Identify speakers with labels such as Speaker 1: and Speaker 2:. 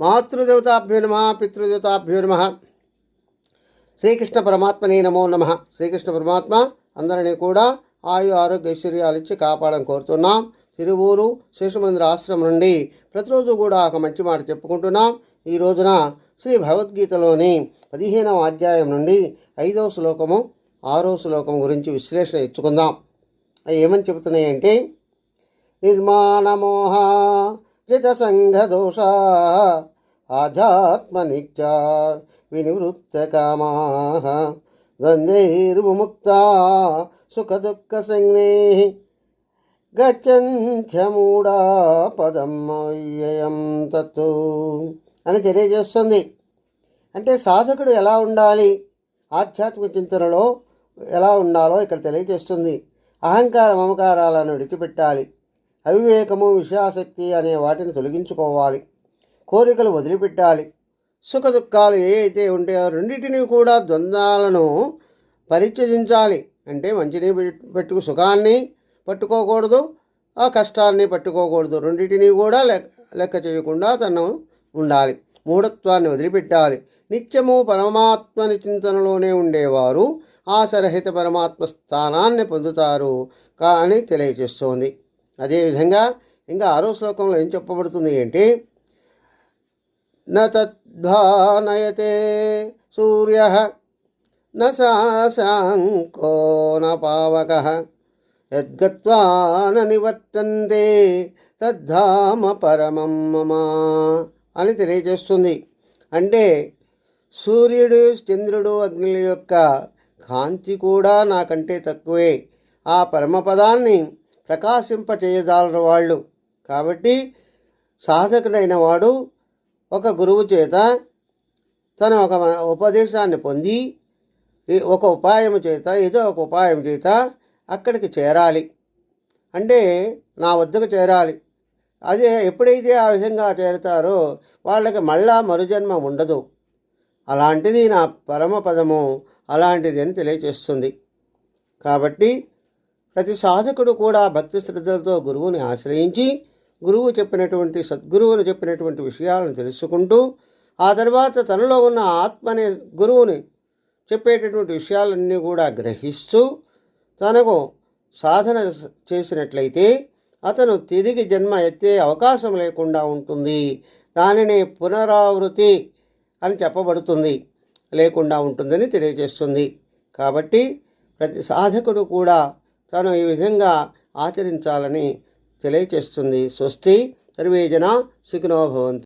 Speaker 1: మాతృదేవతాభ్యో నమ పితృదేవతాభ్యో నమ. శ్రీకృష్ణ పరమాత్మనే నమో నమ. శ్రీకృష్ణ పరమాత్మ అందరినీ కూడా ఆయు ఆరోగ్య ఐశ్వర్యాలు ఇచ్చి కాపాడని కోరుతున్నాం. తిరువూరు శేషమందిర ఆశ్రమం నుండి ప్రతిరోజు కూడా ఒక మంచి మాట చెప్పుకుంటున్నాం. ఈ రోజున శ్రీ భగవద్గీతలోని పదిహేనవ అధ్యాయం నుండి ఐదవ శ్లోకము ఆరో శ్లోకం గురించి విశ్లేషణ ఇచ్చుకుందాం. అవి ఏమని చెబుతున్నాయంటే నిర్మాణమోహ జితసంగదోష ఆధ్యాత్మనిత్యా వినివృత్తకామా ద్వంద్వైర్ముక్త సుఖదుఃఖసంజ్ఞే గచ్చంత్యమూఢా పదం అవ్యయం తత్తు అని తెలియజేస్తుంది. అంటే సాధకుడు ఎలా ఉండాలి? ఆధ్యాత్మిక చింతనలో ఎలా ఉండాలో ఇక్కడ తెలియజేస్తుంది. అహంకార మమకారాలను విడిచిపెట్టాలి. అవివేకము విషయాసక్తి అనే వాటిని తొలగించుకోవాలి. కోరికలు వదిలిపెట్టాలి. సుఖ దుఃఖాలు ఏ అయితే ఉంటాయో రెండింటిని కూడా ద్వంద్వాలను పరిత్యజించాలి. అంటే మంచిని పెట్టుకు సుఖాన్ని పట్టుకోకూడదు ఆ కష్టాన్ని పట్టుకోకూడదు. రెండింటినీ కూడా లెక్క లెక్క చేయకుండా తను ఉండాలి. మూఢత్వాన్ని వదిలిపెట్టాలి. నిత్యము పరమాత్మని చింతనలోనే ఉండేవారు. ఆ సరహిత పరమాత్మ స్థానాన్ని పొందుతారు కానీ తెలియజేస్తోంది. అదేవిధంగా ఇంకా ఆరో శ్లోకంలో ఏం చెప్పబడుతుంది ఏంటి నద్భానయతే సూర్య న శాశాంకో న పావక యద్గత్వా న నివర్తంతే తద్ధామ పరమం మమ అని తెలియజేస్తుంది. అంటే సూర్యుడు చంద్రుడు అగ్నుల యొక్క కాంతి కూడా నాకంటే తక్కువే. ఆ పరమపదాన్ని ప్రకాశింపచేయజాలరు వాళ్ళు. కాబట్టి సాధకుడైన వాడు ఒక గురువు చేత తన ఒక ఉపదేశాన్ని పొంది ఒక ఉపాయం చేత ఏదో ఒక ఉపాయం చేత అక్కడికి చేరాలి. అంటే నా వద్దకు చేరాలి. అదే ఎప్పుడైతే ఆ విధంగా చేరుతారో వాళ్ళకి మళ్ళా మరుజన్మ ఉండదు. అలాంటిది నా పరమపదము అలాంటిది అని తెలియచేస్తుంది. కాబట్టి ప్రతి సాధకుడు కూడా భక్తి శ్రద్ధలతో గురువుని ఆశ్రయించి గురువు చెప్పినటువంటి సద్గురువును చెప్పినటువంటి విషయాలను తెలుసుకుంటూ ఆ తర్వాత తనలో ఉన్న ఆత్మ అనే గురువుని చెప్పేటటువంటి విషయాలన్నీ కూడా గ్రహిస్తూ తనకు సాధన చేసినట్లయితే అతను తిరిగి జన్మ ఎత్తే అవకాశం లేకుండా ఉంటుంది. దానిని పునరావృతి అని చెప్పబడుతుంది. లేకుండా ఉంటుందని తెలియజేస్తుంది. కాబట్టి ప్రతి సాధకుడు కూడా తాను ఈ విధంగా ఆచరించాలని తెలియచేస్తుంది. స్వస్తి. సర్వేజన సుఖినో భవంతు.